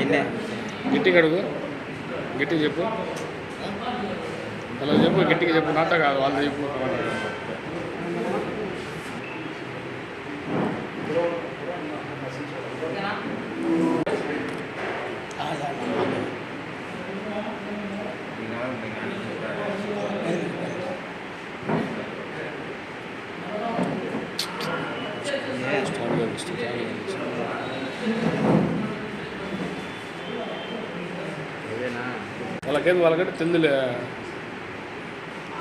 ఇన్నే గట్టిగా అడుగు గట్టిగా చెప్పు అలా చెప్పు గట్టిగా చెప్పు నాతో కాదు వాళ్ళు చెప్పు స్టార్ట్గా వాళ్ళకేంది వాళ్ళకంటే తిందులే.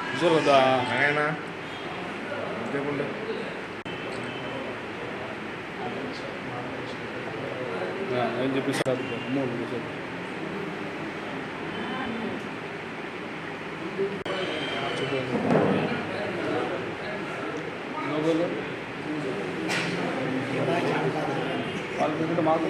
విజువల్ కదా నాయనా ఇంకేముండే ఆ, ఏం చెప్పిస్తారు మూడు వాళ్ళ మాకు.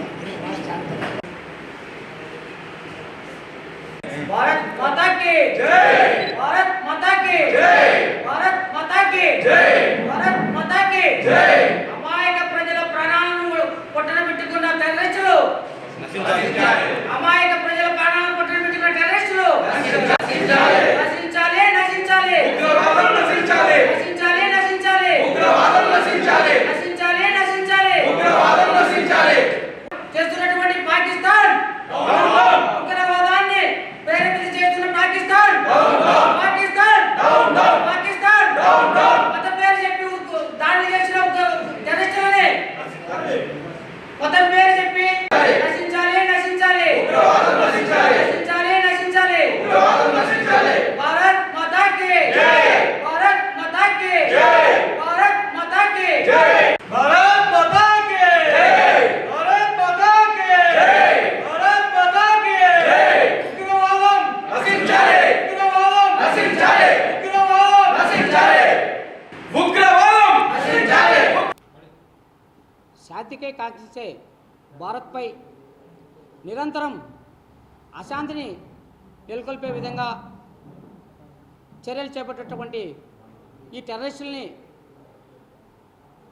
అమాయక ప్రజల ప్రాణాలను పొట్టన పెట్టుకున్న టెర్రరిస్టులు అమాయక ప్రజల ప్రాణాలను పొట్టన పెట్టుకున్న టెర్రరిస్టులు నశించాలి నశించాలి నశించాలి ఉగ్రవాదం నశించాలి నశించాలి నశించాలి ఉగ్రవాదం నశించాలి నశించాలి నశించాలి ఉగ్రవాదం నశించాలి చేస్తున్నటువంటి పాకిస్తాన్ ఉగ్రవాదాన్ని ప్రేరేపిత చేస్తున్న పాకిస్తాన్ పాకిస్తాన్ పాకిస్తాన్ మత పేరు చెప్పి ఉగ్గు- దాడి చేసిన ఉగ్ర- టెర్రరిస్టులని మతం పేరు చెప్పి నశించాలి నశించాలి నశించాలి నశించాలి భారత్ మాతా కి భారత్ మాతా కి భారత్ మాతా కి భారత్ మాతా కి భారత్ మాతా కి భారత్ మాతా కి ఉగ్రవాదం నశించాలి ఉగ్రవాదం నశించాలి ఉగ్రవాదం నశించాలి ఉగ్రవాదం నశించాలి శాంతికే కాంక్షించే భారత్పై నిరంతరం అశాంతిని నెలకొల్పే విధంగా చర్యలు చేపట్టేటువంటి ఈ టెర్రరిస్టుల్ని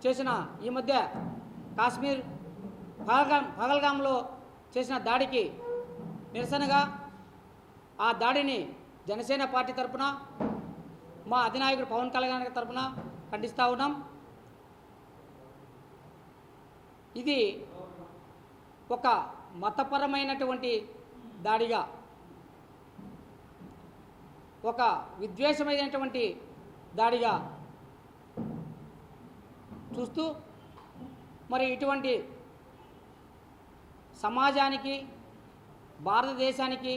చేసిన ఈ మధ్య కాశ్మీర్ పహల్గామ్ పహల్గామ్లో చేసిన దాడికి నిరసనగా ఆ దాడిని జనసేన పార్టీ తరపున మా అధినాయకుడు పవన్ కళ్యాణ్ గారి తరపున ఖండిస్తూ ఉన్నాం. ఇది ఒక మతపరమైనటువంటి దాడిగా ఒక విద్వేషమైనటువంటి దాడిగా చూస్తూ మరి ఇటువంటి సమాజానికి భారతదేశానికి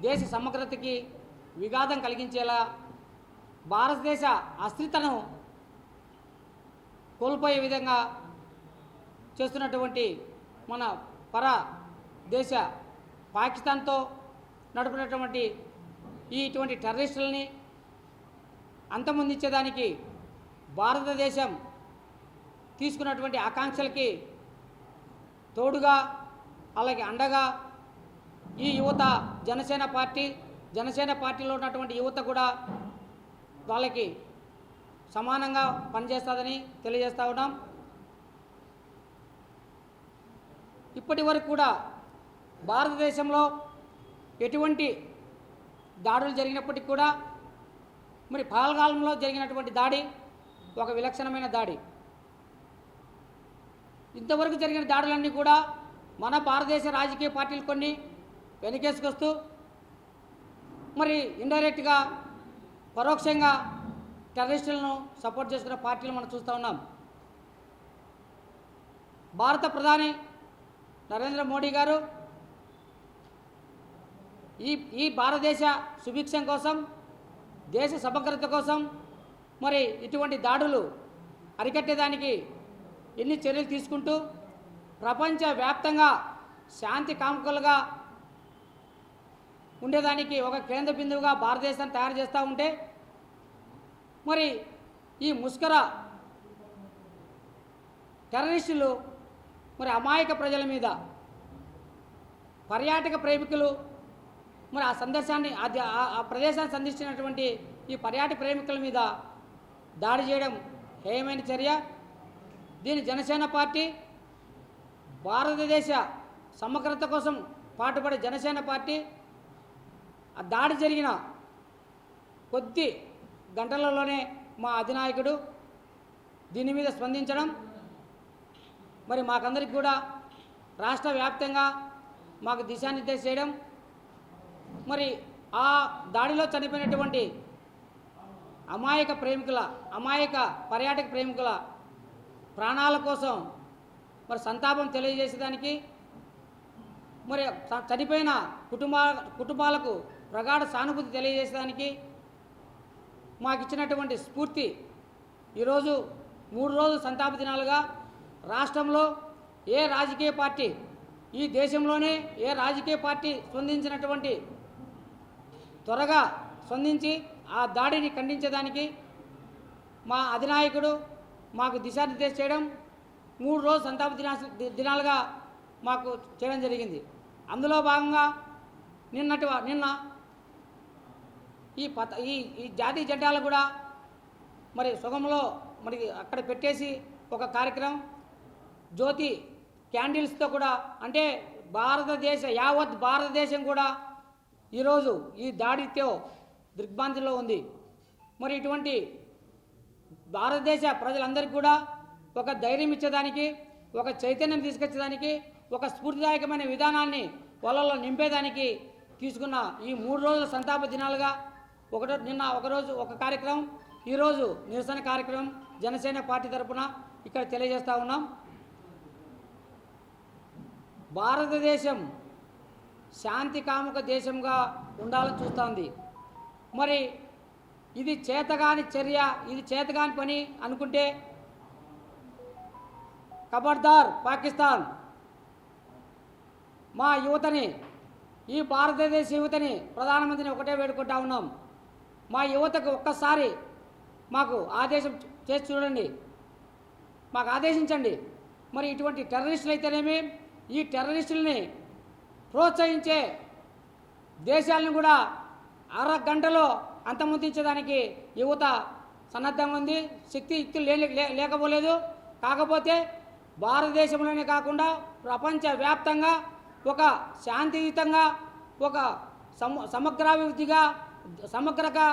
దేశ సమగ్రతకి విఘాతం కలిగించేలా భారతదేశ అస్థిరతను కోల్పోయే విధంగా చేస్తున్నటువంటి మన పర దేశ పాకిస్తాన్తో నడుపునటువంటి ఈ ఇటువంటి టెర్రరిస్టులని అంతమొందించేదానికి భారతదేశం తీసుకున్నటువంటి ఆకాంక్షలకి తోడుగా అలాగే అండగా ఈ యువత జనసేన పార్టీ జనసేన పార్టీలో ఉన్నటువంటి యువత కూడా వాళ్ళకి సమానంగా పనిచేస్తుందని తెలియజేస్తా ఉన్నాం. ఇప్పటి వరకు కూడా భారతదేశంలో ఎటువంటి దాడులు జరిగినప్పటికీ కూడా మరి పాల్గాలంలో జరిగినటువంటి దాడి ఒక విలక్షణమైన దాడి. ఇంతవరకు జరిగిన దాడులన్నీ కూడా మన భారతదేశ రాజకీయ పార్టీలు కొన్ని వెనకేసుకొస్తూ మరి ఇండైరెక్ట్గా పరోక్షంగా టెర్రరిస్టులను సపోర్ట్ చేసుకున్న పార్టీలు మనం చూస్తూ ఉన్నాం. భారత ప్రధాని నరేంద్ర మోడీ గారు ఈ ఈ భారతదేశ సుభిక్షం కోసం దేశ సమగ్రత కోసం మరి ఇటువంటి దాడులు అరికట్టేదానికి ఎన్ని చర్యలు తీసుకుంటూ ప్రపంచ వ్యాప్తంగా శాంతి కాముకలుగా ఉండేదానికి ఒక కేంద్ర బిందువుగా భారతదేశాన్ని తయారు చేస్తూ ఉంటే మరి ఈ ముష్కర టెర్రరిస్టులు మరి అమాయక ప్రజల మీద పర్యాటక ప్రేమికులు మరి ఆ సందర్శాన్ని ఆ ఆ ప్రదేశాన్ని సందర్శించినటువంటి ఈ పర్యాటక ప్రేమికుల మీద దాడి చేయడం హేయమైన చర్య. దీని జనసేన పార్టీ భారతదేశ సమగ్రత కోసం పాటుపడే జనసేన పార్టీ ఆ దాడి జరిగిన కొద్ది గంటలలోనే మా అధినాయకుడు దీని మీద స్పందించడం మరి మాకందరికి కూడా రాష్ట్ర వ్యాప్తంగా మాకు దిశానిర్దేశం చేయడం మరి ఆ దాడిలో చనిపోయినటువంటి అమాయక ప్రేమికుల అమాయక పర్యాటక ప్రేమికుల ప్రాణాల కోసం మరి సంతాపం తెలియజేసేదానికి మరి చనిపోయిన కుటుంబా కుటుంబాలకు ప్రగాఢ సానుభూతి తెలియజేసేదానికి మాకు ఇచ్చినటువంటి స్ఫూర్తి. ఈరోజు మూడు రోజులు సంతాప దినాలుగా రాష్ట్రంలో ఏ రాజకీయ పార్టీ ఈ దేశంలోనే ఏ రాజకీయ పార్టీ స్పందించినటువంటి త్వరగా స్పందించి ఆ దాడిని ఖండించేదానికి మా అధినాయకుడు మాకు దిశానిర్దేశం చేయడం మూడు రోజు సంతాప దినా దినాలుగా మాకు చేయడం జరిగింది. అందులో భాగంగా నిన్నటి నిన్న ఈ పత ఈ ఈ జాతీయ జెండాలు కూడా మరి సుగంలో మరి అక్కడ పెట్టేసి ఒక కార్యక్రమం జ్యోతి క్యాండిల్స్తో కూడా అంటే భారతదేశ యావత్ భారతదేశం కూడా ఈరోజు ఈ దాడితో దిగ్భ్రాంతిలో ఉంది. మరి ఇటువంటి భారతదేశ ప్రజలందరికీ కూడా ఒక ధైర్యం ఇచ్చేదానికి ఒక చైతన్యం తీసుకొచ్చేదానికి ఒక స్ఫూర్తిదాయకమైన విధానాన్ని వాళ్ళలో నింపేదానికి తీసుకున్న ఈ మూడు రోజుల సంతాప దినాలుగా ఒకటో నిన్న ఒకరోజు ఒక కార్యక్రమం ఈరోజు నిరసన కార్యక్రమం జనసేన పార్టీ తరపున ఇక్కడ తెలియజేస్తూ ఉన్నాం. భారతదేశం శాంతి కాముక దేశంగా ఉండాలని చూస్తోంది. మరి ఇది చేతగాని చర్య ఇది చేతగాని పని అనుకుంటే కబర్దార్ పాకిస్తాన్. మా యువతని ఈ భారతదేశ యువతని ప్రధానమంత్రిని ఒకటే వేడుకుంటా ఉన్నాం. మా యువతకు ఒక్కసారి మాకు ఆదేశం చేసి చూడండి. మాకు ఆదేశించండి. మరి ఇటువంటి టెర్రరిస్టులు అయితేనేమి ఈ టెర్రరిస్టుల్ని ప్రోత్సహించే దేశాలను కూడా అరగంటలో అంతమొందించడానికి యువత సన్నద్ధంగా ఉంది. శక్తి యుక్తులు లే లేకపోలేదు. కాకపోతే భారతదేశంలోనే కాకుండా ప్రపంచవ్యాప్తంగా ఒక శాంతియుతంగా ఒక సమ సమగ్రాభివృద్ధిగా సమగ్రగా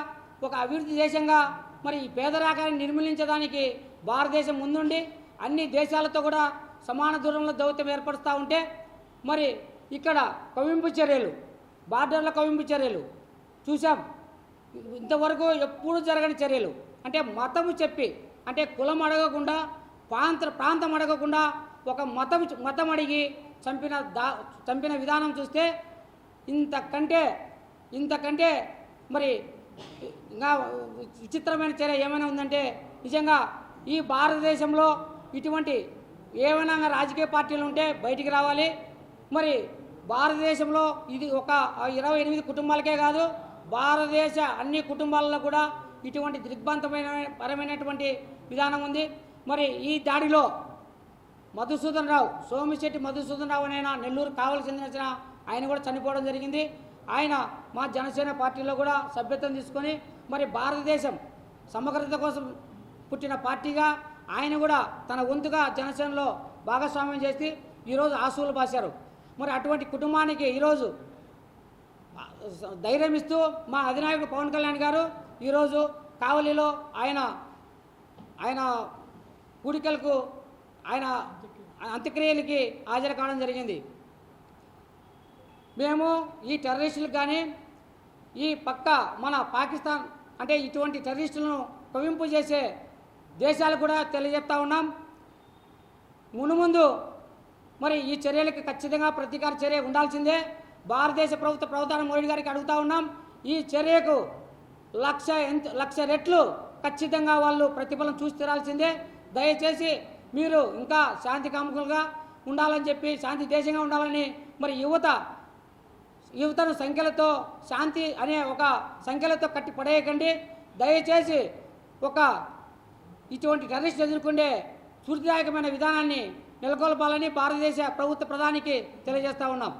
ఒక అభివృద్ధి దేశంగా మరి ఈ పేదరాకాన్ని నిర్మూలించడానికి భారతదేశం ముందుండి అన్ని దేశాలతో కూడా సమాన దూరంలో దౌత్యం ఏర్పరుస్తూ ఉంటే మరి ఇక్కడ కవింపు చర్యలు బార్డర్ల కవింపు చర్యలు చూసాం ఇంతవరకు ఎప్పుడు జరగని చర్యలు. అంటే మతము చెప్పి అంటే కులం అడగకుండా ప్రాంత ప్రాంతం అడగకుండా ఒక మతం మతం అడిగి చంపిన దా చంపిన విధానం చూస్తే ఇంతకంటే ఇంతకంటే మరి ఇంకా విచిత్రమైన చర్య ఏమైనా ఉందంటే నిజంగా ఈ భారతదేశంలో ఇటువంటి ఏమైనా రాజకీయ పార్టీలు ఉంటే బయటికి రావాలి. మరి భారతదేశంలో ఇది ఒక ఇరవై ఎనిమిది కుటుంబాలకే కాదు భారతదేశ అన్ని కుటుంబాలలో కూడా ఇటువంటి దిగ్బంతమైన పరమైనటువంటి విధానం ఉంది. మరి ఈ దాడిలో మధుసూదన్ రావు సోమిశెట్టి మధుసూదన్ రావు అనే నెల్లూరు కావలి చెందిన ఆయన కూడా చనిపోవడం జరిగింది. ఆయన మా జనసేన పార్టీలో కూడా సభ్యత్వం తీసుకొని మరి భారతదేశం సమగ్రత కోసం పుట్టిన పార్టీగా ఆయన కూడా తన వంతుగా జనసేనలో భాగస్వామ్యం చేసి ఈరోజు ఆశువులు పాశారు. మరి అటువంటి కుటుంబానికి ఈరోజు ధైర్యం ఇస్తూ మా అధినాయకుడు పవన్ కళ్యాణ్ గారు ఈరోజు కావలిలో ఆయన ఆయన కూడికలకు ఆయన అంత్యక్రియలకి హాజరు కావడం జరిగింది. మేము ఈ టెర్రరిస్టులకు కానీ ఈ పక్క మన పాకిస్తాన్ అంటే ఇటువంటి టెర్రరిస్టులను కవింపు చేసే దేశాలు కూడా తెలియజేస్తూ ఉన్నాం. మునుముందు మరి ఈ చర్యలకు ఖచ్చితంగా ప్రతీకార చర్య ఉండాల్సిందే. భారతదేశ ప్రభుత్వ ప్రధాని మోడీ గారికి అడుగుతూ ఉన్నాం. ఈ చర్యకు లక్ష ఎంత లక్ష రెట్లు ఖచ్చితంగా వాళ్ళు ప్రతిఫలం చూసి తీరాల్సిందే. దయచేసి మీరు ఇంకా శాంతి కాముకులుగా ఉండాలని చెప్పి శాంతి దేశంగా ఉండాలని మరి యువత యువతను సంఖ్యలతో శాంతి అనే ఒక సంఖ్యలతో కట్టి పడేయకండి దయచేసి ఒక ఇటువంటి టెర్రరిస్ట్ ఎదుర్కొండే స్ఫూర్తిదాయకమైన విధానాన్ని నెలకొల్పాలని భారతదేశ ప్రభుత్వ ప్రధానికి తెలియజేస్తా ఉన్నాం.